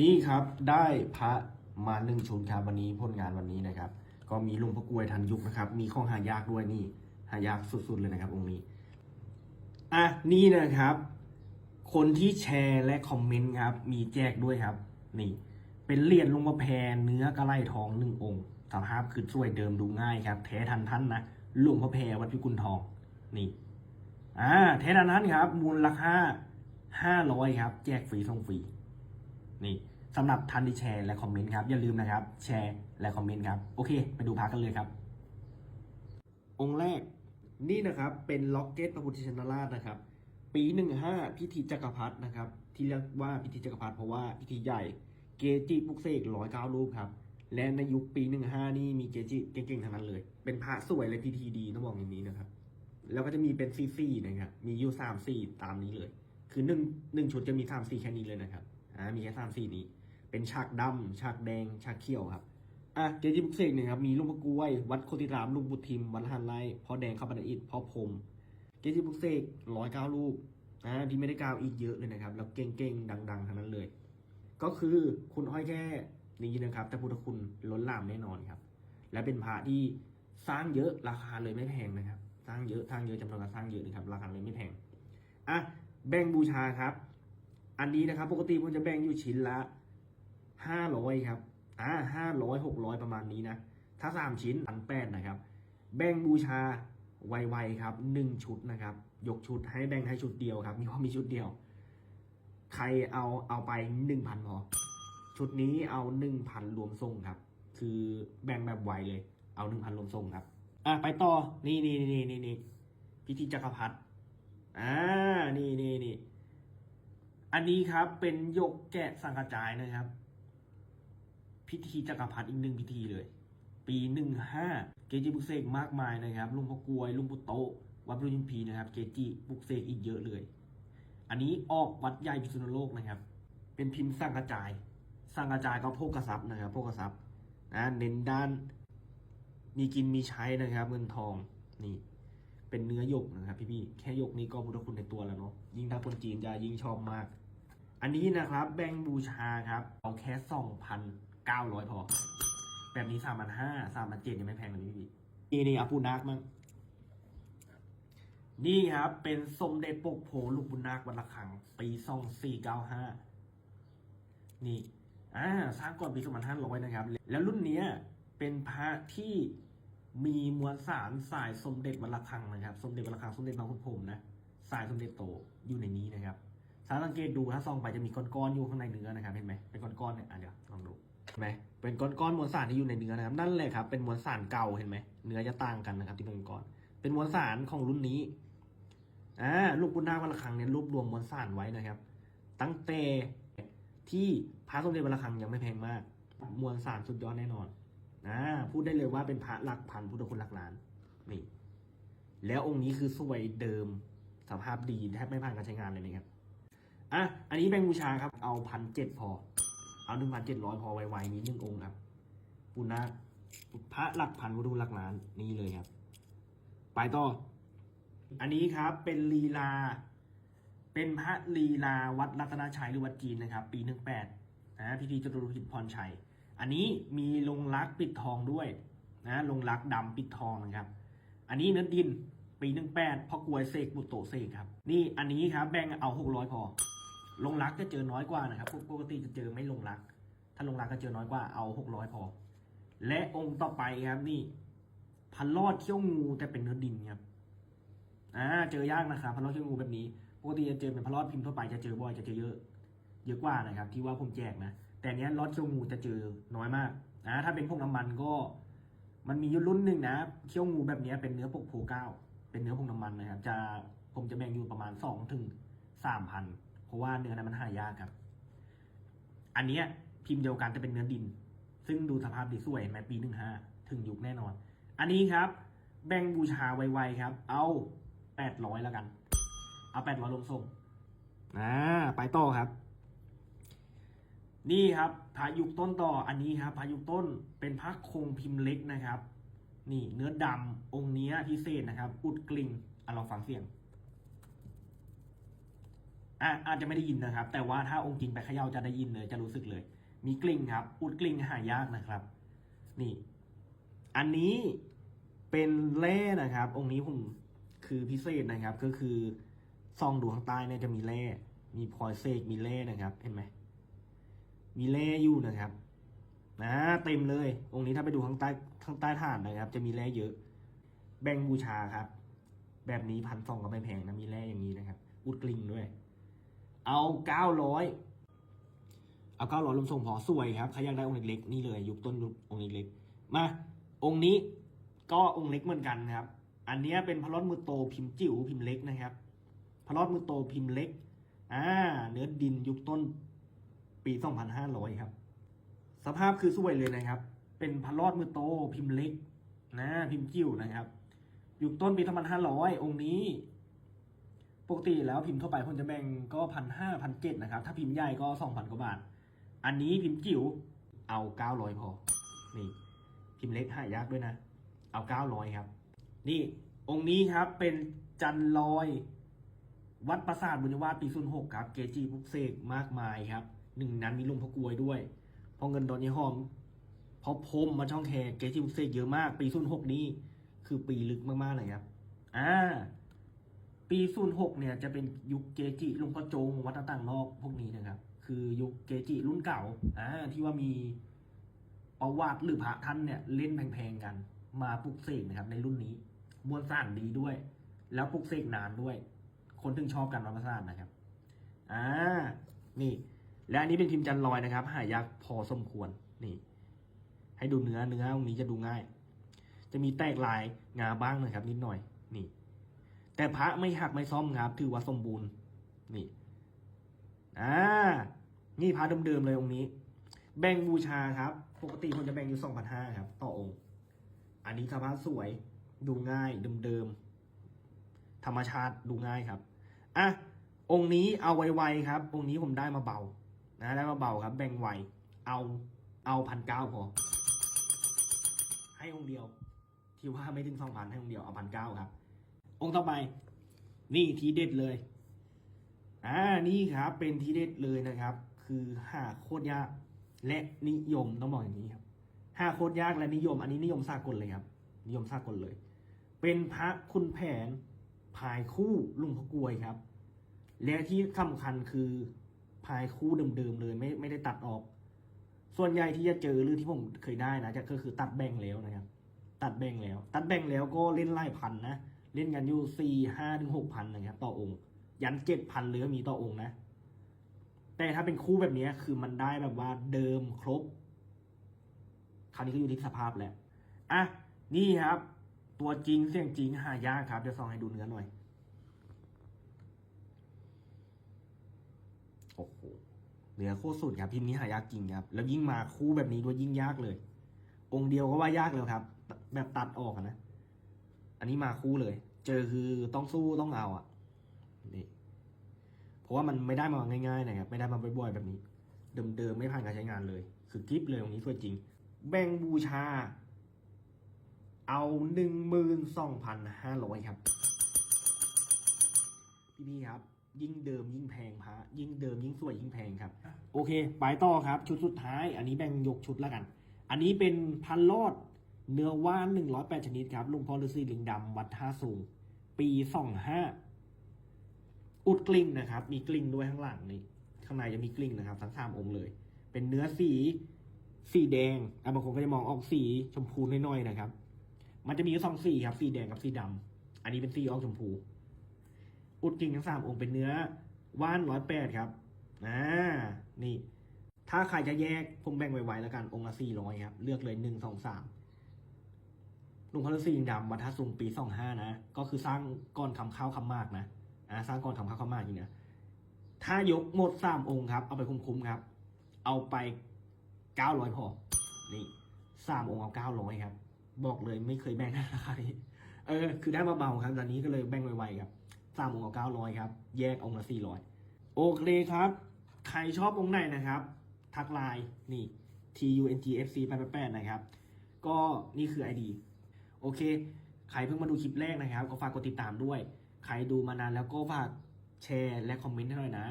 นี่ครับได้พระมาหนึ่งชุดครับวันนี้ผลงานวันนี้นะครับ ก็มีลุงพระกวยทันยุคนะครับ มีของหายากด้วยนี่หายากสุดๆเลยนะครับองค์นี้อะนี่นะครับ คนที่แชร์และคอมเมนต์ครับ มีแจกด้วยครับ นี่ เป็นเหรียญหลวงพ่อแพรเนื้อกระไลทองหนึ่งองค์สภาพคือสวยเดิมดูง่ายครับแท้ทันท่านนะหลวงพ่อแพรวัดพิกุลทอง นี่อ่าแท้ทันท่านครับ มูลราคาห้าร้อยครับ แจกฟรีส่งฟรีนี่ สำหรับท่านที่แชร์และคอมเมนต์ครับ อย่าลืมนะครับ แชร์และคอมเมนต์ครับ โอเค ไปดูพากันเลยครับ องค์แรกนี่นะครับเป็นล็อกเก็ตพระพุทธชินราชนะครับ ปีหนึ่งห้าพิธีจักรพรรดินะครับ ที่เรียกว่าพิธีจักรพรรดิเพราะว่าพิธีใหญ่เกจิปุกเสกร้อยเก้ารูปครับ และในยุคปีหนึ่งห้านี่มีเกจิเก่งๆทั้งนั้นเลย เป็นพระสวยเลยพิธีดีต้องบอกอย่างนี้นะครับ แล้วก็จะมีเป็นซีซีนะครับ มีอยู่สามสี่ตามนี้เลย คือหนึ่งหนึ่งชุดจะมีสามสี่แค่นี้เลยนะครับ อ่า มีแค่สามสี่นี้ เป็นฉากดำฉากแดง ฉากเขียวครับ อะเกจิบุกเสกเนี่ยครับ มีลุงพระกล้วย วัดโคติรามลุงบุตรทิม วัดละหันไร่พ่อแดงข้าวบันอิฐพ่อพรมเกจิบุกเสกร้อยเก้ารูปอ่าที่ไม่ได้กล่าวอีกเยอะเลยนะครับ แล้วเก่งๆ ดังๆทั้งนั้นเลย ก็คือคุณอ้อยแค่นี้นะครับ แต่พุทธคุณล้นหลามแน่นอนครับ และเป็นพระที่สร้างเยอะราคาเลยไม่แพงนะครับ สร้างเยอะสร้างเยอะจำนวนการสร้างเยอะนะครับ ราคาเลยไม่แพง อะ แบ่งบูชาครับ อันนี้นะครับ ปกติผมจะแบ่งอยู่ชิ้นละ ห้าร้อยครับอ่าห้าร้อยหกร้อยประมาณนี้นะ ถ้าสามชิ้นพันแปดนะครับ แบ่งบูชาไวๆครับหนึ่งชุดนะครับ ยกชุดให้แบ่งให้ชุดเดียวครับมีเพราะมีชุดเดียว ใครเอาเอาไปหนึ่งพันพอ ชุดนี้เอาหนึ่งพันรวมส่งครับ คือแบ่งแบบไวเลย เอาหนึ่งพันรวมส่งครับ อะไปต่อ นี่นี่นี่นี่นี่พิธีจักรพรรดิ อ่า นี่นี่นี่อันนี้ครับเป็นยกแกะสังกระจายนะครับ พิธีจักรพรรดิอีกหนึ่งพิธีเลย ปีหนึ่งห้าเกจิบุกเสกมากมายนะครับลุงพ่อกวยลุงปุโตวัดพระยุมพีนะครับ เกจิบุกเสกอีกเยอะเลย อันนี้ออกวัดใหญ่พิษณุโลกนะครับ เป็นพิมพ์สังกระจายสังกระจายก็โภกทรัพย์นะครับโภกทรัพย์นะเน้นด้านมีกินมีใช้นะครับ เงินทองนี่ เป็นเนื้อหยกนะครับ พี่ๆแค่หยกนี้ก็พุทธคุณในตัวแล้วเนาะยิ่งถ้าคนจีนจะยิ่งชอบมาก อันนี้นะครับ แบ่งบูชาครับ เอาแค่สองพัน เก้าร้อยพอ แบบนี้สามพันห้าสามพันเจ็ดยังไม่แพงกว่านี้พี่นี่นี่อาปูนักมั้งนี่ครับ เป็นสมเด็จปกโพลูกบุญนาควัดละคังปีสองสี่เก้าห้านี่อ่าสร้างก่อนปีสองพันห้าร้อยนะครับ แล้วรุ่นเนี้ย เป็นพระที่มีมวลสารสายสมเด็จวัดระฆังนะครับ สมเด็จวัดระฆังสมเด็จบางขุนพรหมนะสายสมเด็จโตอยู่ในนี้นะครับถ้าสังเกตดูถ้าส่องไปจะมีก้อนๆอยู่ข้างในเนื้อนะครับ เห็นไหมเป็นก้อนๆเนี่ยอะเดี๋ยวลองดูเห็น ไหมเป็นก้อนๆมวลสารที่อยู่ในเนื้อนะครับ นั่นแหละครับ เป็นมวลสารเก่าเห็นไหมเนื้อจะต่างกันนะครับ ที่เป็นก้อน เป็นมวลสารของรุ่นนี้อ่าลูกปุณนาควัดระฆังเนี่ยรวบรวมมวลสารไว้นะครับ ตั้งแต่ที่พระสมเด็จวัดระฆังยังไม่แพงมาก มวลสารสุดยอดแน่นอนอ่าพูดได้เลยว่าเป็นพระหลักพันพุทธคุณหลักล้านนี่แล้วองค์นี้คือสวยเดิมสภาพดีแทบไม่ผ่านการใช้งานเลยนะครับอะอันนี้แบ่งบูชาครับ เอาพันเจ็ดพอ เอาหนึ่งพันเจ็ดร้อยพอไวๆมีหนึ่งองค์ครับ ปุณณะพระหลักพันพุทธคุณหลักล้านนี่เลยครับ ไปต่อ อันนี้ครับเป็นลีลา เป็นพระลีลาวัดรัตนชัยหรือวัดจีนนะครับ ปีหนึ่งแปดนะพิธีจตุรพิธพรชัย อันนี้มีลงรักปิดทองด้วยนะลงรักดำปิดทองนะครับ อันนี้เนื้อดินปีหนึ่งแปดพ่อกวยเสกบุตโตเสกครับ นี่อันนี้ครับแบ่งเอาหกร้อยพอ ลงรักจะเจอน้อยกว่านะครับปกติจะเจอไม่ลงรัก ถ้าลงรักก็เจอน้อยกว่าเอาหกร้อยพอ และองค์ต่อไปครับนี่พันลอดเขี้ยวงูแต่เป็นเนื้อดินครับอ่าเจอยากนะครับพันลอดเขี้ยวงูแบบนี้ปกติจะเจอเป็นพันลอดพิมพ์ทั่วไปจะเจอบ่อยจะเจอเยอะ เยอะกว่านะครับ ที่ว่าผมแจกนะแต่เนี้ยลอดเขี้ยวงูจะเจอน้อยมากนะถ้าเป็นพวกน้ำมันก็ มันมีรุ่นหนึ่งนะเขี้ยวงูแบบนี้เป็นเนื้อปกโพเก้าเป็นเนื้อพวกน้ำมันนะครับ จะผมจะแบ่งอยู่ประมาณสองถึงสามพัน เพราะว่าเนื้อนั้นมันหายากครับ อันเนี้ยพิมพ์เดียวกันจะเป็นเนื้อดิน ซึ่งดูสภาพดีสวยเห็นไหมปีหนึ่งห้าถึงยุคแน่นอน อันนี้ครับ แบ่งบูชาไวๆครับ เอาแปดร้อยแล้วกัน เอาแปดร้อยลงส่งอ่าไปต่อครับ นี่ครับพายุต้นต่ออันนี้ครับพายุต้นเป็นพระคงพิมพ์เล็กนะครับ นี่เนื้อดำองค์เนี้ยพิเศษนะครับ อุดกลิ่งอะลองฟังเสียง อาจจะไม่ได้ยินนะครับ แต่ว่าถ้าองค์จริงไปเขย่าจะได้ยินเลย จะรู้สึกเลย มีกลิ่งครับ อุดกลิ่งหายากนะครับ นี่ อันนี้เป็นแร่นะครับ องค์นี้ผมคือพิเศษนะครับ ก็คือซองดูข้างใต้เนี่ยจะมีแร่มีพลอยเซกมีแร่นะครับ เห็นไหมมีแร่อยู่นะครับนะเต็มเลย องค์นี้ถ้าไปดูข้างใต้ข้างใต้ฐานนะครับ จะมีแร่เยอะ แบ่งบูชาครับ แบบนี้พันสองก็ไม่แพงนะมีแร่อย่างนี้นะครับ อุดกลิ่งด้วย เอาเก้าร้อยเอาเก้าร้อยลมส่งพอสวยครับใครอยากได้องค์เล็กๆนี่เลยยุคต้นยุคองค์เล็กๆมาองค์นี้ก็องค์เล็กเหมือนกันครับ อันนี้เป็นพระรอดมือโตพิมพ์จิ๋วพิมพ์เล็กนะครับพระรอดมือโตพิมพ์เล็กอ่าเนื้อดินยุคต้นปีสองพันห้าร้อยครับ สภาพคือสวยเลยนะครับ เป็นพระรอดมือโตพิมพ์เล็กนะพิมพ์จิ๋วนะครับ ยุคต้นปีสองพันห้าร้อยองค์นี้ ปกติแล้วพิมพ์ทั่วไปคนจะแบ่งก็พันห้าพันเจ็ดนะครับ ถ้าพิมพ์ใหญ่ก็สองพันกว่าบาท อันนี้พิมพ์จิ๋วเอาเก้าร้อยพอ นี่ พิมพ์เล็กหายากด้วยนะ เอาเก้าร้อยครับ นี่องค์นี้ครับเป็นจันลอย วัดปราสาทบุญวาสปีศูนย์หกครับ เกจิพุกเสกมากมายครับ หนึ่งนั้นมีลุงพะกวยด้วย พอเงินดอนยี่หอมพอพรมมาช่องแคร์เกจิพุกเสกเยอะมาก ปีศูนย์หกนี้คือปีลึกมากๆเลยครับ อ่า ปีศูนย์หกเนี่ยจะเป็นยุคเกจิลุงพ่อโจงวัดต่างๆนอกพวกนี้นะครับ คือยุคเกจิรุ่นเก่าอ่าที่ว่ามีประวัติหรือพระท่านเนี่ยเล่นแพงๆกัน มาปลุกเสกนะครับ ในรุ่นนี้มวลสร้างดีด้วย แล้วปลุกเสกนานด้วย คนถึงชอบกันวัดประสาทนะครับอ่านี่ และอันนี้เป็นพิมพ์จันลอยนะครับ หายากพอสมควรนี่ ให้ดูเนื้อเนื้อตรงนี้จะดูง่าย จะมีแตกลายงาบ้างนะครับ นิดหน่อยนี่ แต่พระไม่หักไม่ซ่อมครับ ถือว่าสมบูรณ์ นี่ อ่า นี่พระเดิมๆเลยองค์นี้ แบ่งบูชาครับ ปกติคนจะแบ่งอยู่สองพันห้าครับ ต่อองค์ อันนี้สภาพสวย ดูง่ายเดิมๆ ธรรมชาติดูง่ายครับ อะ องค์นี้เอาไวๆครับ องค์นี้ผมได้มาเบา นะ ได้มาเบาครับ แบ่งไว เอา เอาพันเก้าพอ ให้องค์เดียว ที่ว่าไม่ถึงสองพันให้องค์เดียว เอาพันเก้าครับ องค์ต่อไป นี่ทีเด็ดเลย อ่านี่ครับ เป็นทีเด็ดเลยนะครับ คือหาโคตรยาก และนิยมต้องบอกอย่างนี้ครับหาโคตรยากและนิยม อันนี้นิยมสากลเลยครับ นิยมสากลเลย เป็นพระคุณแผนพายคู่ลุงพะกวยครับ และที่สำคัญคือพายคู่เดิมๆเลยไม่ไม่ได้ตัดออก ส่วนใหญ่ที่จะเจอหรือที่ผมเคยได้นะจะก็คือตัดแบ่งแล้วนะครับ ตัดแบ่งแล้ว ตัดแบ่งแล้วก็เล่นไล่พันนะ เล่นกันอยู่สี่ห้าถึงหกพันนะครับ ต่อองค์ ยันเจ็ดพันเลยมีต่อองค์นะ แต่ถ้าเป็นคู่แบบนี้คือมันได้แบบว่าเดิมครบ คราวนี้ก็อยู่ที่สภาพแหละอะนี่ครับ ตัวจริงเสียงจริงหายากครับเดี๋ยวซองให้ดูเนื้อหน่อยโอ้โหเนื้อโคตรสุดครับพิมพ์นี้หายากจริงครับ แล้วยิ่งมาคู่แบบนี้ด้วยยิ่งยากเลย องค์เดียวก็ว่ายากแล้วครับ แบบตัดออกนะ อันนี้มาคู่เลย เจอคือต้องสู้ต้องเอาอะนี่เพราะว่ามันไม่ได้มาง่ายๆนะครับไม่ได้มาบ่อยๆแบบนี้ เดิมๆไม่ผ่านการใช้งานเลย คือกิฟเลยตรงนี้สวยจริง แบ่งบูชา เอาหนึ่งหมื่นสองพันห้าร้อยครับ พี่ๆครับ ยิ่งเดิมยิ่งแพงพระยิ่งเดิมยิ่งสวยยิ่งแพงครับ โอเคไปต่อครับ ชุดสุดท้าย อันนี้แบ่งยกชุดแล้วกัน อันนี้เป็นพันลอดเนื้อว่านหนึ่งร้อยแปดชนิดครับลุงพ่อฤาษีลิงดำวัดท่าสูง ปีสองห้าอุดกลิ้งนะครับ มีกลิ้งด้วยข้างหลังนี่ข้างในจะมีกลิ้งนะครับ ทั้งสามองค์เลย เป็นเนื้อสี สีแดงบางคนก็จะมองออกสีชมพูน้อยๆนะครับ มันจะมีสองสีครับ สีแดงกับสีดำอันนี้เป็นสีออกชมพู อุดกลิ่งทั้งสามองค์เป็นเนื้อว่านร้อยแปดครับอ่านี่ ถ้าใครจะแยกผมแบ่งไวๆแล้วกันองค์ละสี่ร้อยครับ เลือกเลยหนึ่งสองสาม ลุงพระฤาษีดำวัดท่าสุงปีสองห้านะ ก็คือสร้างก่อนคำข้าวคำมากนะอ่าสร้างก่อนคำข้าวคำมากจริงนะถ้ายกหมดสามองค์ครับ เอาไปคุ้มๆครับ เอาไปเก้าร้อยพอ นี่สามองค์เอาเก้าร้อยครับ บอกเลยไม่เคยแบ่งราคานี้เออคือได้มาเบาครับตอนนี้ก็เลยแบ่งไวๆครับสามองค์เอาเก้าร้อยครับ แยกองค์ละสี่ร้อยโอเคครับ ใครชอบองค์ไหนนะครับ ทักไลน์นี่ t u n g f c 8 8นะครับ ก็นี่คือ ID โอเค ใครเพิ่งมาดูคลิปแรกนะครับ ก็ฝากกดติดตามด้วย ใครดูมานานแล้วก็ฝากแชร์และคอมเมนต์ให้หน่อยนะ